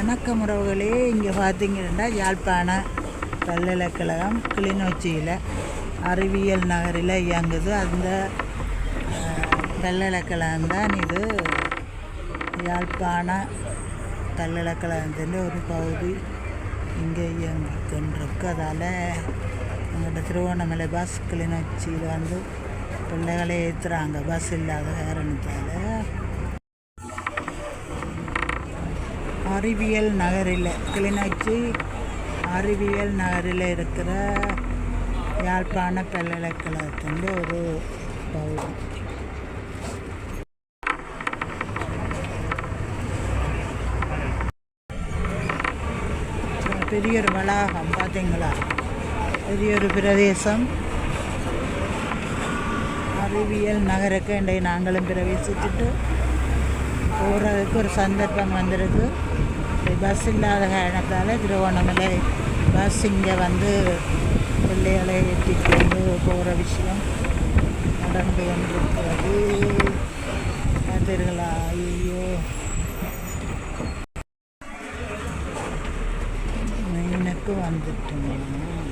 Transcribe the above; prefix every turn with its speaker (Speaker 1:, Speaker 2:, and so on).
Speaker 1: உறவுகளே இங்கே பார்த்தீங்கன்னா யாழ்ப்பாண பல்கலைக்கழகம் கிளிநொச்சியில் அறிவியல் நகரில் இயங்குது. அந்த பல்கலைக்கழகம் தான் இது. யாழ்ப்பாண பல்கலைக்கழகத்தின் ஒரு பகுதி இங்கே இயங்கிருக்கு அதால் எங்கள்கிட்ட திருவண்ணாமலை பஸ் கிளிநொச்சியில் வந்து பிள்ளைகளை ஏற்றுறாங்க பஸ் இல்லாத காரணத்தால் அறிவியல் நகரில் கிளிநொச்சி அறிவியல் நகரில் இருக்கிற யாழ்ப்பாண பல்கலைக்கழகத்தின் ஒரு பகுதி. பெரிய ஒரு வளாகம் பார்த்தீங்களா? பெரிய ஒரு பிரதேசம். அறிவியல் நகருக்கு இன்றைய நாங்களும் பிரவேசிச்சுட்டு போகிறதுக்கு ஒரு சந்தர்ப்பம் வந்திருக்கு. பஸ் இல்லாத காரணத்தால் திருவண்ணாமலை பஸ் இங்கே வந்து பிள்ளைகளை ஏற்றிட்டு வந்து போகிற விஷயம் நடந்து கொண்டிருக்கிறது. பார்த்தீர்களா? ஐயோ எனக்கு வந்துட்டோம்.